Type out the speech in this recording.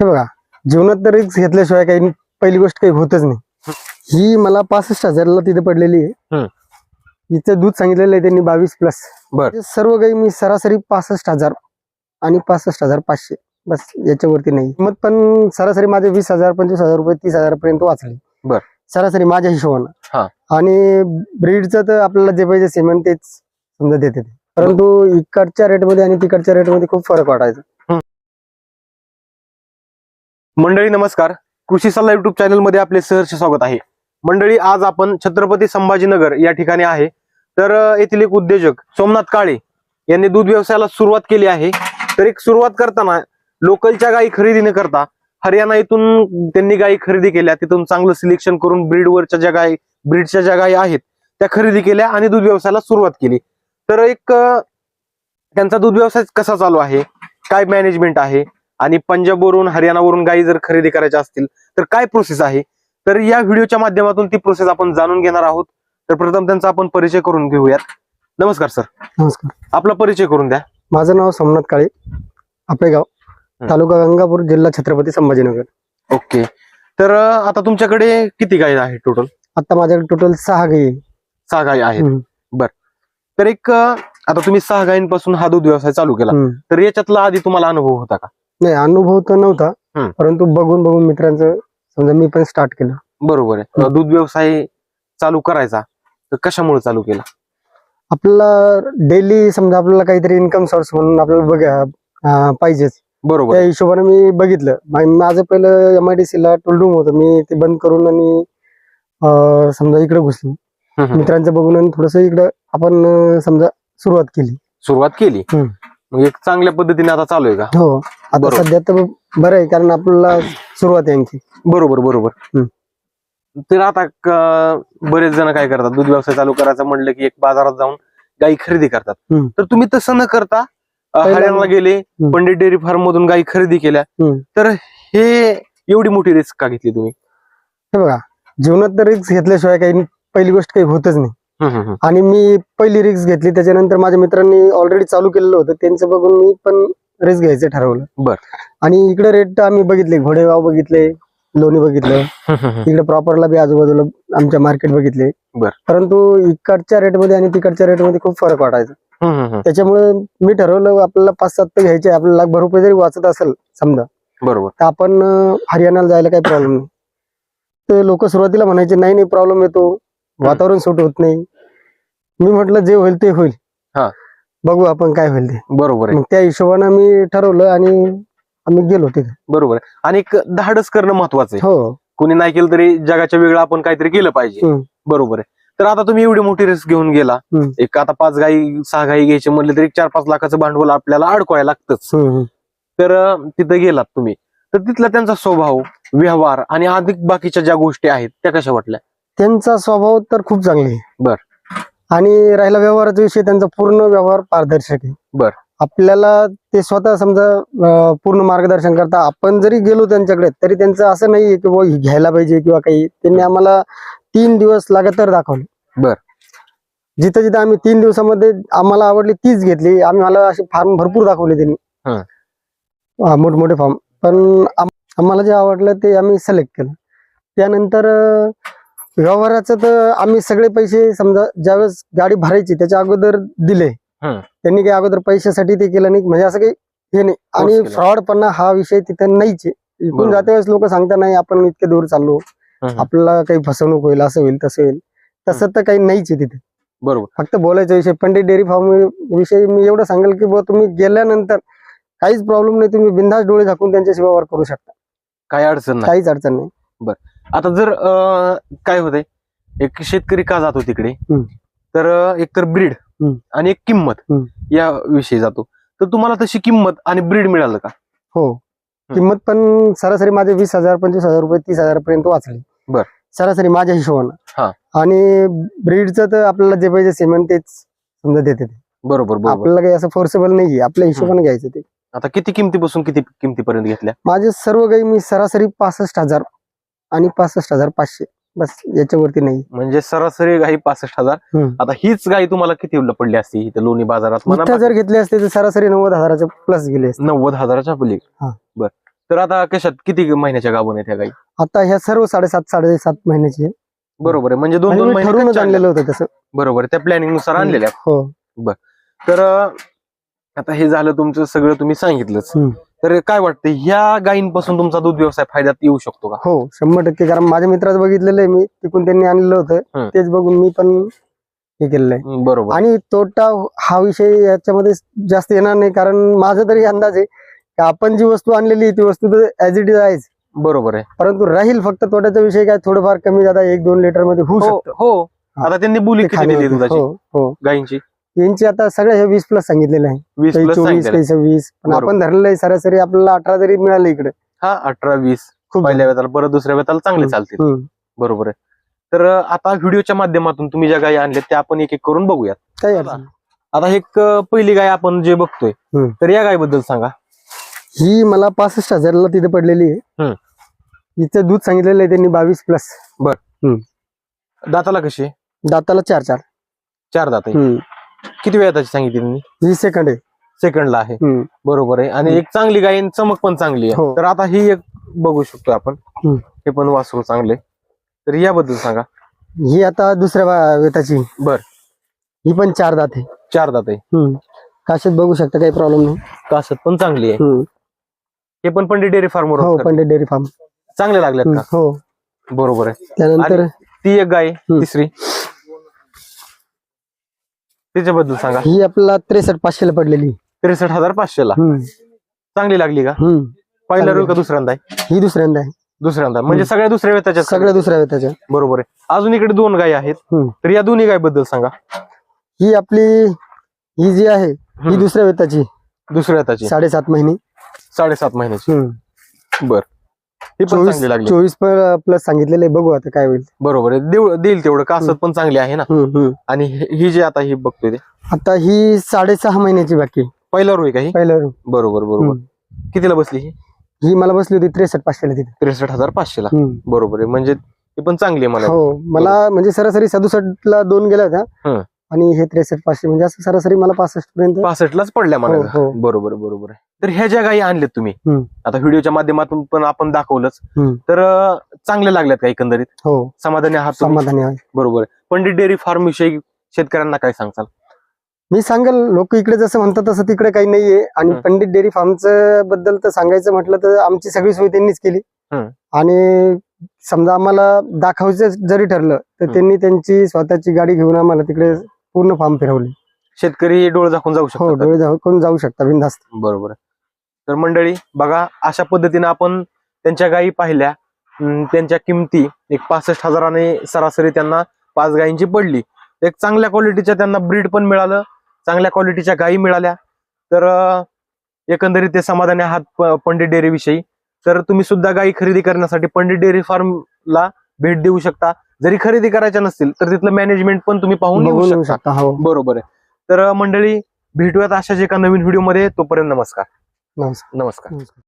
हे बघा जीवनात तर रिक्स घेतल्याशिवाय काही पहिली गोष्ट काही होतच नाही. ही मला पासष्ट हजारला तिथे पडलेली आहे. हिचं दूध सांगितलेलं आहे त्यांनी बावीस प्लस बर. सर्व काही मी सरासरी पासष्ट हजार आणि पासष्ट हजार पाचशे. बस याच्यावरती नाही. मग पण सरासरी माझे वीस हजार पंचवीस हजार रुपये तीस हजार पर्यंत वाचले. बर. सरासरी माझ्या. हिशोबानं. आणि ब्रीडचं तर आपल्याला जे पाहिजे सिमेंट तेच समजा देते परंतु इकडच्या रेटमध्ये आणि तिकडच्या रेटमध्ये खूप फरक वाटायचा. मंडळी नमस्कार. कृषी सल्ला युट्यूब चॅनलमध्ये आपले सहर्ष स्वागत आहे. मंडळी आज आपण छत्रपती संभाजीनगर या ठिकाणी आहे. तर येथील एक उद्योजक सोमनाथ काळे यांनी दूध व्यवसायाला सुरुवात केली आहे. तर एक सुरुवात करताना लोकलच्या गायी खरेदी न करता हरियाणा इथून त्यांनी गायी खरेदी केल्या. तिथून चांगलं सिलेक्शन करून ब्रीडवरच्या ज्या गायी ब्रीडच्या ज्या गायी आहेत त्या खरेदी केल्या आणि दूध व्यवसायाला सुरुवात केली. तर एक त्यांचा दूध व्यवसाय कसा चालू आहे? काय मॅनेजमेंट आहे? आणि पंजाबवरून हरियाणावरून गायी जर खरेदी करायच्या असतील तर काय प्रोसेस आहे? तर या व्हिडिओच्या माध्यमातून ती प्रोसेस आपण जाणून घेणार आहोत. तर प्रथम त्यांचा आपण परिचय करून घेऊयात. नमस्कार सर. नमस्कार. आपला परिचय करून द्या. माझं नाव सोमनाथ काळे. आपले गाव तालुका गंगापूर जिल्हा छत्रपती संभाजीनगर. ओके. तर आता तुमच्याकडे किती गायी आहे टोटल आता माझ्याकडे टोटल सहा गाई. सहा गायी आहेत. हम्म, तर एक आता तुम्ही सहा गायींपासून हा दूध व्यवसाय चालू केला. तर याच्यातला आधी तुम्हाला अनुभव होता का? नाही अनुभव तर नव्हता हम्म. परंतु बघून बघून मित्रांचं समजा मी पण स्टार्ट केलं. बरोबर आहे. दूध व्यवसाय चालू करायचा तर कशामुळे चालू केला? आपल्याला डेली समजा आपल्याला काहीतरी इन्कम सोर्स म्हणून आपल्याला बघा अं, पाहिजेच. बरोबर त्या आहे. हिशोबाने मी बघितलं. मा- माझं पहिलं एम आय डी सी ला टोल रूम होतं. मी ते बंद करून आणि अं, समजा इकडे घुसलो. हम्म, हम्म. मित्रांचं बघून आणि थोडस इकडं आपण अं, समजा सुरुवात केली. सुरुवात केली. हम्म. मग एक चांगल्या पद्धतीने आता चालू आहे का? हो. आता बरोबर. सध्या तर बरं आहे कारण आपल्याला सुरुवात आहे आणखी बरोबर बरोबर. हम्म. तर आता क- बरेच जण काय करतात दूध व्यवसाय चालू करायचं म्हणलं की एक बाजारात जाऊन गाई खरेदी करतात. हम्म. तर तुम्ही तसं न करता अ, हरियाणाला गेले पंडित डेअरी फार्म मधून गाई खरेदी केल्या. हम्म. तर हे एवढी मोठी रिस्क का घेतली तुम्ही? हे बघा जीवनात तर रिक्स घेतल्याशिवाय काही पहिली गोष्ट काही होतच नाही. आणि मी पहिली रिक्स घेतली. त्याच्यानंतर माझ्या मित्रांनी ऑलरेडी चालू केलेलं होतं. त्यांचं बघून मी पण रिस्क घ्यायचं ठरवलं. बर. आणि इकडे रेट आम्ही बघितले. घोडेगाव बघितले लोणी बघितलं. इकडे प्रॉपरला बी आजूबाजूला आमच्या मार्केट बघितले. बर. परंतु इकडच्या रेटमध्ये आणि तिकडच्या रेटमध्ये खूप फरक वाटायचा. त्याच्यामुळे मी ठरवलं आपल्याला पाच सात घ्यायचे आपल्याला लाख रुपये जरी वाचत असेल समजा. बरोबर. तर आपण हरियाणाला जायला काही प्रॉब्लेम नाही. ते लोक सुरुवातीला म्हणायचे नाही नाही प्रॉब्लेम येतो. वातावरण सूट होत नाही. मी म्हटलं जे होईल ते होईल. हा. बघू आपण काय होईल ते. बरोबर आहे. मग त्या हिशोबानं मी ठरवलं आणि आम्ही गेलो तिथे. बरोबर आहे. आणि एक धाडस करणं महत्वाचं आहे. हो. कोणी नाही केलं तरी जगाच्या वेगळं आपण काहीतरी केलं पाहिजे. हम्म. बरोबर आहे. तर आता तुम्ही एवढी मोठी रिस्क घेऊन गेला. हम्म. एक आता पाच गाई सहा गाई घ्यायचे म्हणले तरी एक चार पाच लाखाचं भांडवल आपल्याला अडकवायला लागतंच. हम्म, हम्म. तर अं, तिथं गेलात तुम्ही. तर तिथला त्यांचा स्वभाव व्यवहार आणि अधिक बाकीच्या ज्या गोष्टी आहेत त्या कशा वाटल्या? त्यांचा स्वभाव तर खूप चांगले आहे. बर. आणि राहिला व्यवहाराचा विषय त्यांचा पूर्ण व्यवहार पारदर्शक आहे. बर. आपल्याला ते स्वतः समजा अं, पूर्ण मार्गदर्शन करता आपण जरी गेलो त्यांच्याकडे तरी त्यांचं असं नाहीये की बुवा हे घ्यायला पाहिजे किंवा काही. त्यांनी आम्हाला तीन दिवस लगातार दाखवले. बर. जिथं जिथं आम्ही तीन दिवसामध्ये आम्हाला आवडली तीच घेतली. आम्ही मला असे फार्म भरपूर दाखवले त्यांनी. हं. हा, मोठमोठे फार्म. पण आम- आम्हाला जे आवडलं ते आम्ही सिलेक्ट केलं. त्यानंतर अं, व्यवहाराचं तर आम्ही सगळे पैसे समजा ज्यावेळेस गाडी भरायची त्याच्या अगोदर दिले. हं. त्यांनी काही अगोदर पैशासाठी ते केलं नाही. म्हणजे असं काही हे नाही. आणि केलं. फ्रॉडपणा हा विषय तिथे नाहीच. आहे इकडून बरोबर. जाते वेळेस लोक सांगता नाही आपण इतके दूर चाललो. आपल्याला काही फसवणूक होईल असं होईल तसं होईल. तसं तर काही नाहीच आहे तिथे. बरोबर. फक्त बोलायचा विषय. पंडित डेअरी फार्म विषयी मी एवढं सांगेल की बुवा तुम्ही गेल्यानंतर काहीच प्रॉब्लेम नाही. तुम्ही बिंदास डोळे झाकून त्यांच्याशी व्यवहार करू शकता. काही अडचण नाही. काहीच अडचण नाही. आता जर अं, काय होतंय एक शेतकरी का जातो तिकडे? हम्म. तर अं, एक तर ब्रीड हम्म. आणि एक किंमत हम्म. या विषयी जातो. तर तुम्हाला तशी किंमत आणि ब्रीड मिळालं का? हो. किंमत पण सरासरी माझे वीस हजार पंचवीस हजार रुपये तीस हजार पर्यंत वाचली. बर. सरासरी माझ्या हा. हिशोबानं आणि ब्रीडचं तर आपल्याला जे पाहिजे सिमेंट तेच समजा देते ते. बरोबर बरोबर. आपल्याला काही असं फोर्सेबल नाहीये आपल्या हिशोबाने घ्यायचं ते. आता किती किमतीपासून किती किमतीपर्यंत घेतल्या? माझे सर्व काही मी सरासरी पासष्ट हजार आणि पासष्ट हजार पाचशे. बस याच्यावरती नाही. म्हणजे सरासरी गाई पासष्ट हजार. हम्म. आता हीच गाई तुम्हाला किती पडली असती इथं लोणी बाजारात? म्हणा जर घेतले असते तर सरासरी नव्वद हजाराच्या प्लस गेले असते. नव्वद हजाराच्या पली हा. बर. तर आता कशात किती महिन्याच्या गाभून आहेत ह्या गाई? आता ह्या सर्व साडेसात साडेसात महिन्याची. आहे. बरोबर आहे. म्हणजे दोन दोन मी महिने ठरवूनच कच्च्या आणलेलं होतं तसं. बरोबर आहे. त्या प्लॅनिंगनुसार आणलेल्या हो. तर अं, आता हे झालं तुमचं सगळं तुम्ही सांगितलंच. हम्म. तर काय वाटतं ह्या गायींपासून तुमचा दूध व्यवसाय फायद्यात येऊ शकतो का? हो शंभर टक्के. कारण माझ्या मित्राचं बघितलेलं आहे मी तिकून त्यांनी आणलेलं. होतं. तेच बघून मी पण हे केलेलं आहे. हम्म, बरोबर. आणि तोटा हा विषय याच्यामध्ये जास्त येणार नाही कारण माझा तरी अंदाज आहे की आपण जी वस्तू आणलेली आहे, ती वस्तू तर ऍज इट इज आहेच. बरोबर आहे. परंतु राहील फक्त तोट्याचा विषय काय थोडंफार कमी जादा एक दोन लिटरमध्ये होऊ हो शकतं. हो. हा. आता त्यांनी बोली किती दिली. दुधाची? हो हो. गायींची? यांची आता सगळ्या हे वीस प्लस सांगितलेलं आहे वीस काही प्लस चोवीस काही सव्वीस पण बरोबर. आपण धरलेलं आहे सरासरी आपल्याला अठरा जरी मिळालं इकडे हा अठरा वीस खूप पहिल्या वेताला परत दुसऱ्या वेताला चांगले. चालतील हम्म. बरोबर आहे तर अं, आता व्हिडिओच्या माध्यमातून तुम्ही ज्या गायी आणल्या त्या आपण एक एक करून बघूयात काही चला. अडचण नाही. आता एक अं, पहिली गाय आपण जे बघतोय हम्म. तर या गायबद्दल सांगा ही मला पासष्ट हजारला तिथे पडलेली आहे हम्म. हिचं दूध सांगितलेलं आहे त्यांनी बावीस प्लस दाताला कशी आहे? दाताला चार चार चार दात आहे हम्म. किती वेळाची सांगितली त्यांनी? ही सेकंड आहे. सेकंडला आहे. हम्म. बरोबर आहे. आणि. एक चांगली गाय आणि चमक पण चांगली आहे. हो. तर आता ही एक बघू शकतो आपण. हम्म. हे पण वासरू चांगले. तर याबद्दल सांगा. ही आता दुसऱ्या वेताची बर. ही पण चार दात आहे. चार दात आहे. हम्म. काशात बघू शकता काही प्रॉब्लेम नाही. कासत पण चांगली आहे. हम्म. हे पण पंडित डेअरी फार्मवर हो पंडित डेअरी फार्म. चांगले लागलेत का? हो. बरोबर आहे. त्यानंतर ती एक गाय हम्म. तिसरी. त्याच्याबद्दल सांगा. ही आपल्याला त्रेसष्ट पाचशेला पडलेली. त्रेसष्ट हजार पाचशेला. हम्म. चांगली लागली का? हम्म. पहिला चांगली रोग का दुसऱ्यांदा आहे? ही दुसऱ्यांदा आहे. दुसऱ्यांदा. म्हणजे सगळ्या दुसऱ्या वेताच्या सगळ्या दुसऱ्या वेताच्या बरोबर आहे. अजून इकडे दोन गाय आहेत. हम्म. तर या दोन्ही गायबद्दल सांगा. ही आपली ही जी आहे ही. दुसऱ्या वेताची दुसऱ्या वेताची साडेसात महिने. साडेसात महिन्याची. हम्म. बर. ही पण चोवीस चांगली लागली. चोवीस प्लस सांगितलेले बघू आता काय होईल. बरोबर आहे. देऊ- देईल तेवढं. कासत पण चांगली आहे ना. हम्म, हम्म. आणि हे- ही जी आता ही बघतोय ते. आता ही साडेसहा महिन्याची बाकी आहे. पहिला रोय का ही? पहिलं बरोबर बरोबर. हम्म. कितीला बसली ही? ही मला बसली होती त्रेसष्ट पाचशेला तिथे. त्रेसष्ट हजार पाचशेला. हम्म. बरोबर आहे. म्हणजे ती पण चांगली आहे मला. हो मला म्हणजे सरासरी सदुसष्ट ला दोन गेल्या होत्या. हम्म. आणि हे त्रेसष्ट पाचशे म्हणजे असं सरासरी मला पासष्ट पर्यंत पासष्टलाच पडल्या मला हो, हो. बरोबर बरोबर आहे तर ह्या ज्या गायी आणल्यात तुम्ही हम्म. आता व्हिडिओच्या माध्यमातून पण आपण दाखवलंच हम्म. तर अं, चांगल्या लागल्यात का एकंदरीत हो समाधानी आहात तुम्ही? समाधानी आहे बरोबर आहे. पंडित डेअरी फार्म विषयी शेतकऱ्यांना काय सांगचाल मी सांगेल लोक इकडे जसं म्हणतात तसं तिकडे काही नाहीये आणि. पंडित डेअरी फार्मचं बद्दल तर सांगायचं म्हटलं तर आमची सगळी सोय त्यांनीच केली. आणि समजा आम्हाला दाखवायचं जरी ठरलं तर. त्यांनी त्यांची स्वतःची गाडी घेऊन आम्हाला तिकडे पूर्ण फार्म फिरवले. शेतकरी डोळे दाखवून जाऊ हो शकतात डोळे दाखवून जाऊ शकता बिनधास्त. बरोबर आहे. तर मंडळी बघा अशा पद्धतीने आपण त्यांच्या गायी पाहिल्या. अं, त्यांच्या किमती एक पासष्ट हजाराने सरासरी त्यांना पाच गायींची पडली. एक चांगल्या क्वालिटीच्या त्यांना ब्रीड पण मिळालं चांगल्या क्वालिटीच्या गायी मिळाल्या. तर अं, एकंदरीत ते समाधानी आहात प- पंडित डेअरी विषयी तर तुम्ही सुद्धा गायी खरेदी करण्यासाठी पंडित डेअरी फार्मला भेट देऊ शकता. जरी खरेदी करायच्या नसतील तर तिथलं मॅनेजमेंट पण तुम्ही पाहून येऊ शकता. हो. बरोबर आहे. तर मंडळी भेटूयात अशाच एका नवीन व्हिडिओमध्ये तोपर्यंत नमस्कार. नमस्कार. नमस्कार.